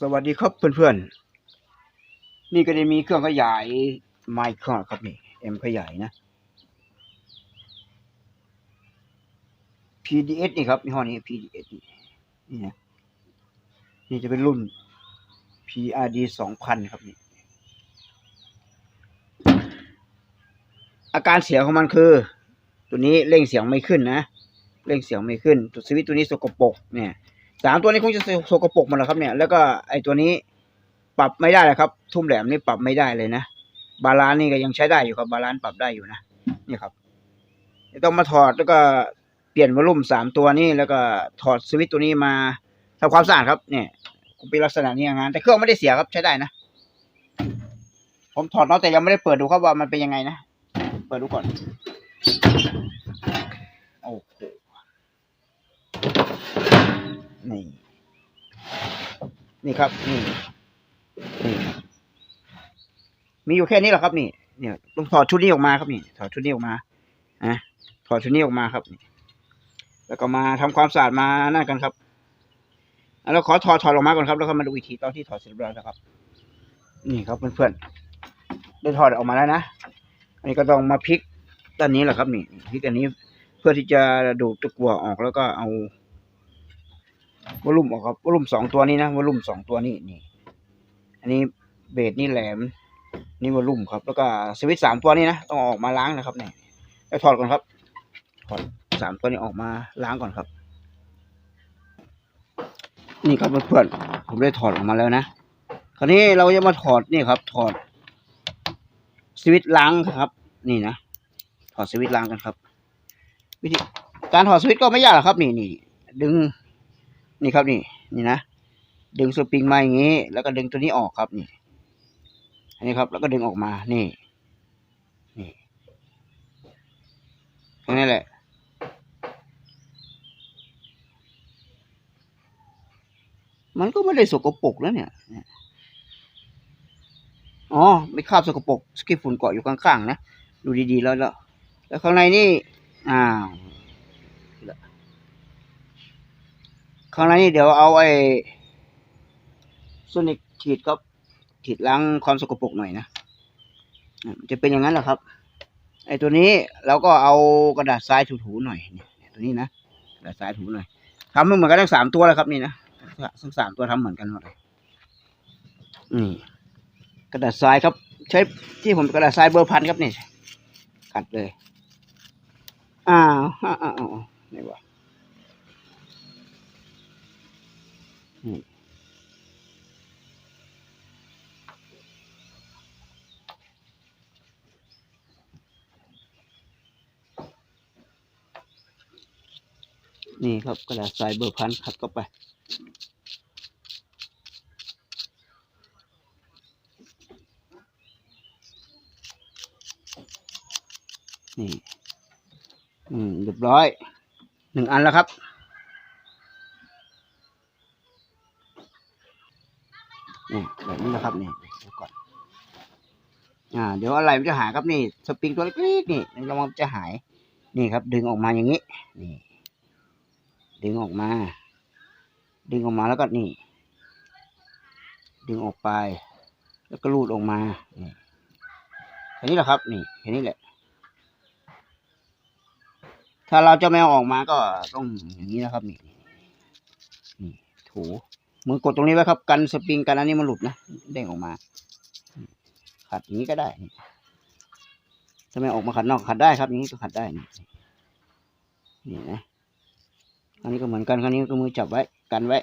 สวัสดีครับเพื่อนๆ นี่ก็ได้มีเครื่องขยายไมค์คอครับนี่เอ็มขยายนะ PDS นี่ครับยี่ห้อนี้ PDS นี่นี่นะนี่จะเป็นรุ่น PRD สองพันครับนี่ อาการเสียงของมันคือ ตัวนี้เร่งเสียงไม่ขึ้นนะ เร่งเสียงไม่ขึ้น ตัวสวิตตัวนี้สกปรกเนี่ย สามตัวนี้คงจะสกปรกหมดแล้วครับเนี่ย แล้วก็ไอตัวนี้ปรับไม่ได้เลยครับ ทุ่มแหลมนี่ปรับไม่ได้เลยนะ บาลานนี่ก็ยังใช้ได้อยู่ครับ บาลานปรับได้อยู่นะนี่ครับต้องมาถอดแล้วก็เปลี่ยนวอลลุ่มสามตัวนี้ แล้วก็ถอดสวิตตัวนี้มาทำความสะอาดครับ เนี่ยเป็นลักษณะนี้งาน แต่เครื่องไม่ได้เสียครับใช้ได้นะผมถอดเนาะแต่ยังไม่ได้เปิดดูครับว่ามันเป็นยังไงนะ เปิดดูก่อน โอ้โห นี่ นี่ครับ นี่นี่มีอยู่แค่นี้แหละครับ นี่เนี่ยต้องถอดชุดนี้ออกมาครับนี่ถอดชุดนี้ออกมาอะถอดชุดนี้ออกมาครับนี่แล้วก็มาทำความสะอาดมาหนั่นกันครับแล้วขอถอดถอดออกมาก่อนครับ แล้วก็มาดูอีกทีตอนที่ถอดเสร็จเรียบร้อยแล้วครับ นี่ครับเพื่อนๆได้ถอดออกมาแล้วนะอันนี้ก็ต้องมาพลิกด้านนี้แหละครับ นี่พลิกอันนี้ เพื่อที่จะดูดตะกั่วออกแล้วก็เอา วอลุ่มออกครับวอลุ่มสองตัวนี้นะวอลุ่มสองตัวนี้นี่ อันนี้เบสนี่แหลม นี่วอลุ่มครับ แล้วก็สวิตช์สามตัวนี้นะต้องออกมาล้างนะครับเนี่ยแล้วถอดก่อนครับถอดสามตัวนี้ออกมาล้างก่อนครับ นี่ครับเพื่อนๆผมได้ถอดออกมาแล้วนะคราวนี้เราจะมาถอดนี่ครับ ถอดสวิตช์ล้างครับ นี่นะถอดสวิตช์ล้างกันครับ วิธีการถอดสวิตช์ก็ไม่ยากหรอกครับ นี่นี่ดึง นี่ครับนี่นี่นะดึงสปริงมาอย่างนี้ แล้วก็ดึงตัวนี้ออกครับนี่อันนี้ครับแล้วก็ดึงออกมานี่นี่แค่นี้แหละมันก็ไม่ได้สกปรกแล้วเนี่ย อ๋อ ไม่คราบสกปรกสกิปฝุ่นเกาะอยู่ข้างๆนะ ดูดีๆแล้วแล้ว แล้วข้างในนี่ อ้าว ข้างในนี่เดี๋ยวเอาไอ้โซนิกฉีดครับฉีดล้างความสกปรกหน่อยนะจะเป็นอย่างนั้นแหละครับ ไอ้ตัวนี้เราก็เอากระดาษทรายถูๆหน่อยเนี่ยตัวนี้นะกระดาษทรายถูหน่อยทำเหมือนกันทั้งสามตัวแล้วครับนี่นะทั้งสามตัวทำเหมือนกันหมดเลยนี่กระดาษทรายครับ ใช้ที่ผมกระดาษทรายเบอร์พันครับนี่กัดเลยอ้าวอ้าวอ้าวไหนวะ นี่ครับกระดาษทรายเบอร์พันขัดเข้าไป นี่ อืมเรียบร้อย หนึ่งอันแล้วครับ นี่แบบนี้นะครับนี่ดี๋ยวก่อนอ่า เดี๋ยวอะไรมันจะหายครับนี่สปริงตัวเล็กๆนี่ระวังจะหาย นี่ครับ ดึงออกมาอย่างนี้ นี่ ดึงออกมา ดึงออกมาแล้วก็นี่ ดึงออกไป แล้วก็รูดออกมานี่แค่นี้แหละครับ นี่แค่นี้แหละ ถ้าเราจะไม่เอาออกมาก็ต้องอย่างนี้นะครับ นี่นี่ถู มือกดตรงนี้ไว้ครับ กันสปริงกันอันนี้มันหลุดนะเด้งออกมา ขัดอย่างนี้ก็ได้นี่ถ้าไมออกมาขัดนอกขัดได้ครับ อย่างนี้ก็ขัดได้นี่นะอันนี้ก็เหมือนกันครั้งนี้ก็มือจับไว้กันไว้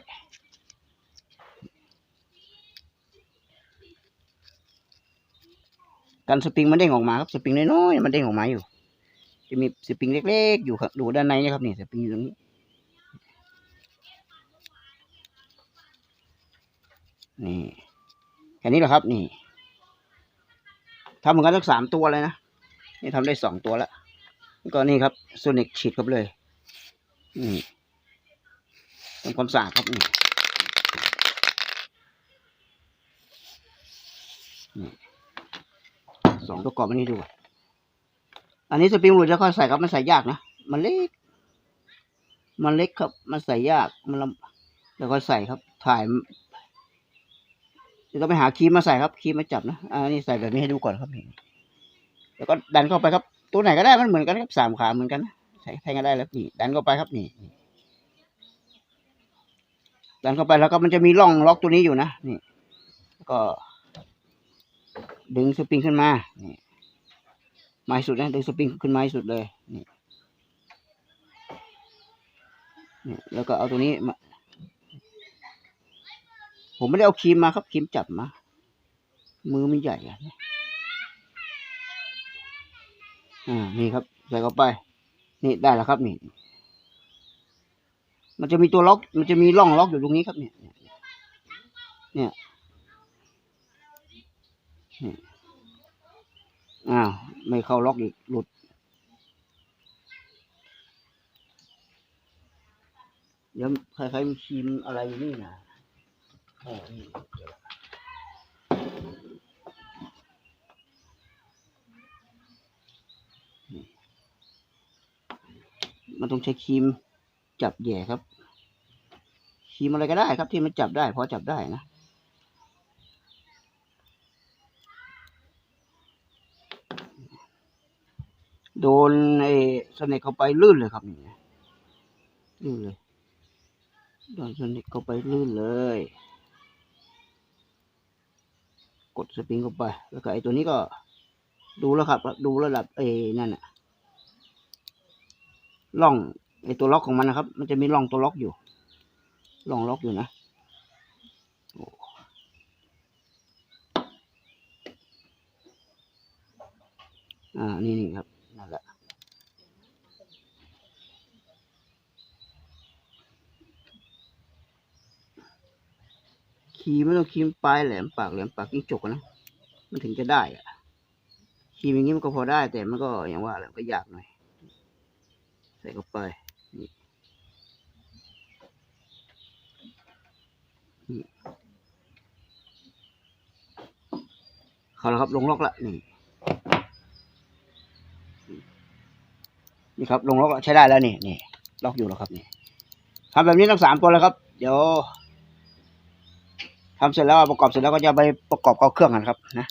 กันสปริงมันเด้งออกมาครับสปริงน้อยๆมันเด้งออกมาอยู่ จะมีสปริงเล็ก ๆ อยู่ครับดูด้านในนี่ครับนี่สปริงอยู่ตรงนี้ นี่แค่นี้แหละครับ นี่ทำเหมือนกันทั้งสามตัวเลยนะ นี่ทำได้สองตัวแล้วก็นี่ครับโซนิกฉีดเข้าไปเลย นี่ทำความสะอาดครับนี่สองตัวกรอบอันนี้ดู อันนี้สปริงหลุดจะค่อยใส่ครับ มันใส่ยากนะ มันเล็ก มันเล็กครับ มันใส่ยาก มันลำแล้วก็ใส่ครับ ถ่าย ดี๋ยวต้องไปหาครีมมาใส่ครับครีมมาจับนะอ่านี่ใส่แบบนี้ให้ดูก่อนครับนี่แล้วก็ดันเข้าไปครับ ตัวไหนก็ได้มันเหมือนกันครับสามขาเหมือนกันใส่แทงก็ได้แล้วนี่ดันเข้าไปครับนี่นี่ดันเข้าไปแล้วก็มันจะมีร่องล็อกตัวนี้อยู่นะนี่แล้วก็ ดึงสปริงขึ้นมานี่ไม้สุดนะดึงสปริงขึ้นไม้สุดเลยนี่นี่แล้วก็เอาตัวนี้มา ผมไม่ได้เอาครีมมาครับครีมจับมา มือมันใหญ่อะอ่านี่ครับใส่เข้าไป นี่ได้แล้วครับนี่ มันจะมีตัวล็อก มันจะมีร่องล็อกอยู่ตรงนี้ครับ เนี่ย เนี่ยนี่อ้าวไม่เข้าล็อกอีกหลุด เดี๋ยวใครๆมีครีมอะไรอยู่นี่นะ อ๋อนี่เดี๋ยวมันต้องใช้ครีมจับแย่ครับครีมอะไรก็ได้ครับที่มันจับได้พอจับได้นะโดนไอ้สเนกเข้าไปลื่นเลยครับนี่ลื่นเลยโดนสนิทเข้าไปลื่นเลย กดสปริงเข้าไป แล้วก็ไอ้ตัวนี้ก็ดูแล้วครับ ดูระดับเอนั่นน่ะล่องไอ้ตัวล็อกของมันนะครับ มันจะมีล่องตัวล็อกอยู่ล่องล็อกอยู่นะอ่านี่นี่ครับนั่นแหละ คีไม่ต้องคีย์ปลายแหลมปากแหลมปากยิ่งจกนะมันถึงจะได้อะคีย์อย่างนี้มันก็พอได้ แต่มันก็อย่างว่าแหละก็ยากหน่อย ใส่เข้าไปนี่นี่เขาแล้วครับลงล็อกละนี่นี่ครับลงล็อกใช้ได้แล้วนี่นี่ล็อกอยู่แล้วครับนี่ทำแบบนี้ทั้งสามตัวแล้วครับ เดี๋ยว ทำเสร็จแล้วประกอบเสร็จแล้วก็จะไปประกอบเข้าเครื่องกันครับนะ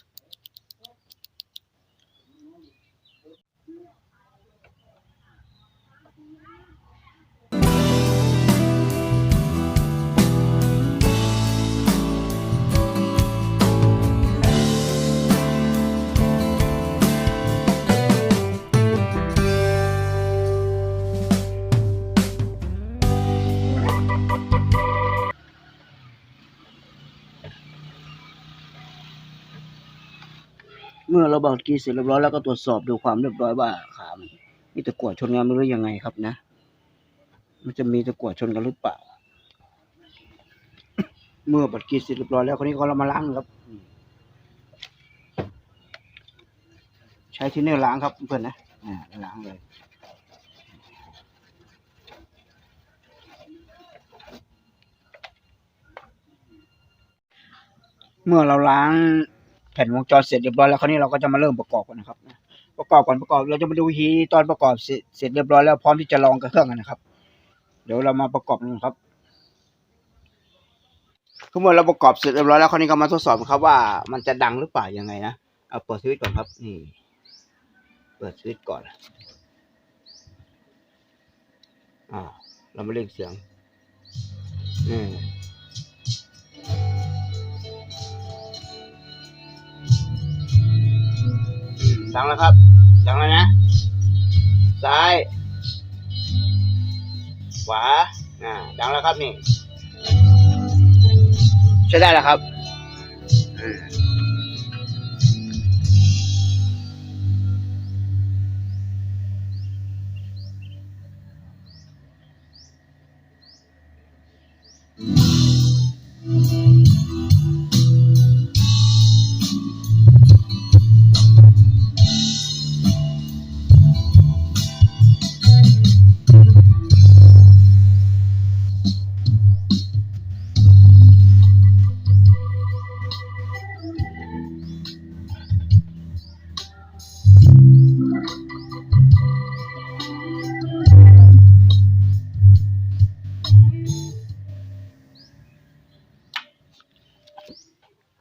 เมื่อเราบังกีเสร็จเรียบร้อยแล้วก็ตรวจสอบดูความเรียบร้อยว่าขามันมีตะกั่วชนกันหรือยังไงครับนะ มันจะมีตะกั่วชนกันหรือเปล่า เมื่อบัตรกีเสร็จเรียบร้อยแล้วคนนี้ก็เรามาล้างครับ ใช้ที่เนอร์ล้างครับเพื่อนนะอ่าล้างเลยเมื่อเราล้าง แผ่นวงจรเสร็จเรียบร้อยแล้วคราวนี้เราก็จะมาเริ่มประกอบกันนะครับประกอบก่อนประกอบเราจะมาดูทีตอนประกอบเสร็จเสร็จเรียบร้อยแล้วพร้อมที่จะลองกับเครื่องกันนะครับ เดี๋ยวเรามาประกอบกันครับคือเมื่อเราประกอบเสร็จเรียบร้อยแล้วคราวนี้ก็มาทดสอบครับว่ามันจะดังหรือเปล่ายังไงนะเอาเปิดสวิตช์ก่อนครับนี่ เปิดสวิตช์ก่อนอ่าเรามาเล่นเสียงอืม ดังแล้วครับดังแล้วนะ ซ้าย ขวาอ่าดังแล้วครับนี่ ใช้ได้แล้วครับ อืม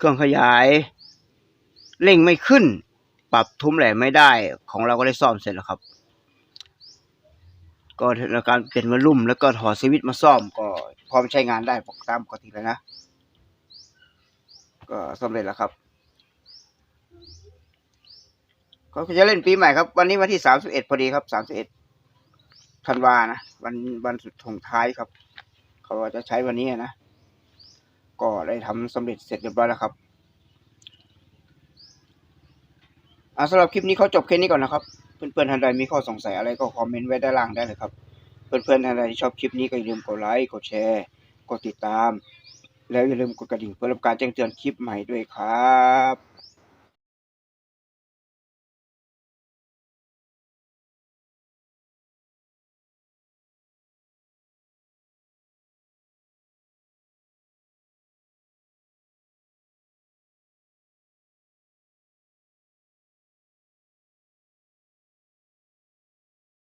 เครื่องขยาย เร่งไม่ขึ้น ปรับทุ้มแหลมไม่ได้ ของเราก็ได้ซ่อมเสร็จแล้วครับ ก็ในการเปลี่ยนมาลุ่ม แล้วก็ถอดสวิตช์มาซ่อม ก็พร้อมใช้งานได้ตามปกติแล้วนะ ก็สำเร็จแล้วครับก็จะเล่นปีใหม่ครับ วันนี้วันที่สามสิบเอ็ดพอดีครับสามสิบเอ็ดธันวานะ วันวันสุดทงท้ายครับ เขาจะใช้วันนี้นะ ก็ได้ทำสำเร็จเสร็จเรียบร้อยแล้วครับอ่าสำหรับคลิปนี้เขาจบแค่นี้ก่อนนะครับ เพื่อนๆท่านใดมีข้อสงสัยอะไรก็คอมเมนต์ไว้ด้านล่างได้เลยครับ เพื่อนๆท่านใดที่ชอบคลิปนี้ก็อย่าลืมกดไลค์กดแชร์กดติดตาม แล้วอย่าลืมกดกระดิ่งเพื่อรับการแจ้งเตือนคลิปใหม่ด้วยครับ